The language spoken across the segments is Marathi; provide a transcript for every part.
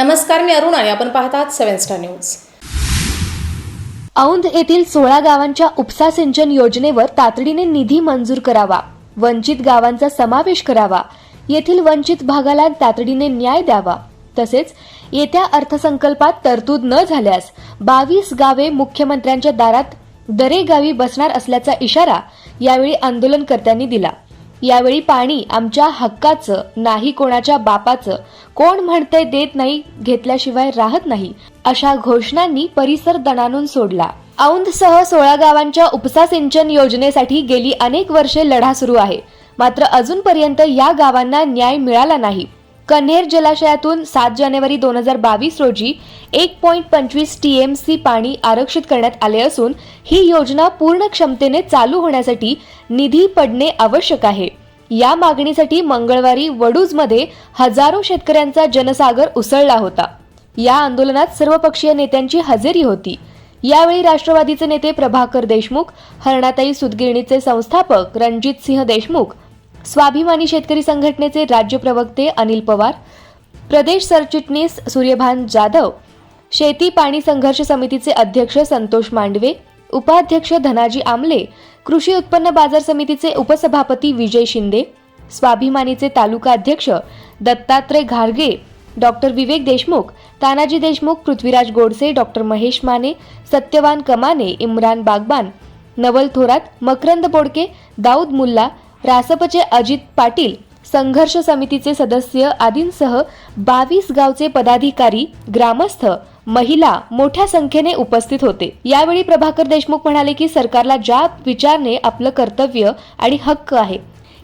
नमस्कार मी अरुण आणि आपण पाहतात सेव्हन स्टार न्यूज. औंध येथील सोळा गावांच्या उपसा सिंचन योजनेवर तातडीने निधी मंजूर करावा वंचित गावांचा समावेश करावा येथील वंचित भागाला तातडीने न्याय द्यावा. तसेच येत्या अर्थसंकल्पात तरतूद न झाल्यास बावीस गावे मुख्यमंत्र्यांच्या दारात दरेगावी बसणार असल्याचा इशारा यावेळी आंदोलनकर्त्यांनी दिला. यावेळी पाणी आमच्या हक्काचं नाही कोणाच्या बापाचं. कोण म्हणतंय देत नाही घेतल्याशिवाय राहत नाही अशा घोषणांनी परिसर दणानून सोडला. औंधसह सोळा गावांच्या उपसा सिंचन योजनेसाठी गेली अनेक वर्षे लढा सुरू आहे. मात्र अजूनपर्यंत या गावांना न्याय मिळाला नाही. कन्हेर जलाशयातून सात जानेवारी दोन हजार बावीस रोजी एक पॉईंट पंचवीस टी एम सी पाणी आरक्षित करण्यात आले असून ही योजना पूर्ण क्षमतेने चालू होण्यासाठी निधी पडणे आवश्यक आहे. या मागणीसाठी मंगळवारी वडूजमध्ये हजारो शेतकऱ्यांचा जनसागर उसळला होता. या आंदोलनात सर्वपक्षीय नेत्यांची हजेरी होती. यावेळी राष्ट्रवादीचे नेते प्रभाकर देशमुख हरणाताई सुतगिरणीचे संस्थापक रणजित सिंह देशमुख स्वाभिमानी शेतकरी संघटनेचे राज्य प्रवक्ते अनिल पवार प्रदेश सरचिटणीस सूर्यभान जाधव शेती पाणी संघर्ष समितीचे अध्यक्ष संतोष मांडवे उपाध्यक्ष धनाजी आमले कृषी उत्पन्न बाजार समितीचे उपसभापती विजय शिंदे स्वाभिमानीचे तालुका अध्यक्ष दत्तात्रय घारगे डॉक्टर विवेक देशमुख तानाजी देशमुख पृथ्वीराज गोडसे डॉक्टर महेश माने सत्यवान कमाने इम्रान बागबान नवल थोरात मकरंद बोडके दाऊद मुल्ला रासपचे अजित पाटील संघर्ष समितीचे सदस्य आदींसह बावीस गावचे पदाधिकारी ग्रामस्थ महिला मोठ्या संख्येने उपस्थित होते. यावेळी प्रभाकर देशमुख म्हणाले की सरकारला ज्या विचारणे आपलं कर्तव्य आणि हक्क आहे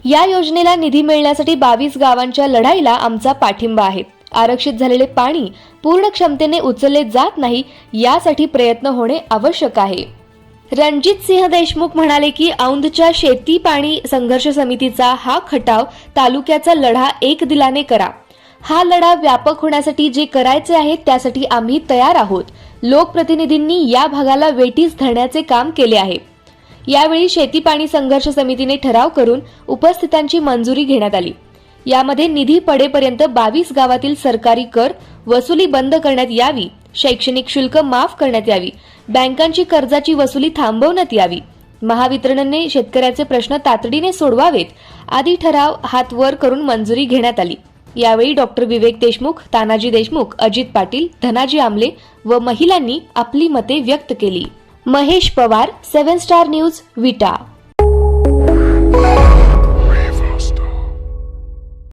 या योजनेला निधी मिळण्यासाठी बावीस गावांच्या लढाईला आमचा पाठिंबा आहे. आरक्षित झालेले पाणी पूर्ण क्षमतेने उचलले जात नाही यासाठी प्रयत्न होणे आवश्यक आहे. रणजित सिंह देशमुख म्हणाले की औंधच्या शेती पाणी संघर्ष समितीचा हा खटाव तालुक्याचा लढा एक दिलाने करा. हा लढा व्यापक होण्यासाठी जे करायचे आहे त्यासाठी आम्ही तयार आहोत. लोकप्रतिनिधींनी या भागाला वेटीस धरण्याचे काम केले आहे. यावेळी शेती पाणी संघर्ष समितीने ठराव करून उपस्थितांची मंजुरी घेण्यात आली. यामध्ये निधी पडेपर्यंत बावीस गावातील सरकारी कर वसुली बंद करण्यात यावी. शैक्षणिक शुल्क माफ करण्यात यावी. बँकांची कर्जाची वसुली थांबवण्यात यावी. महावितरणने शेतकऱ्याचे प्रश्न तातडीने सोडवावेत आदी ठराव हात वर करून मंजुरी घेण्यात आली. यावेळी डॉक्टर विवेक देशमुख तानाजी देशमुख अजित पाटील धनाजी आमले व महिलांनी आपली मते व्यक्त केली. Mahesh Pawar seven star news Vita.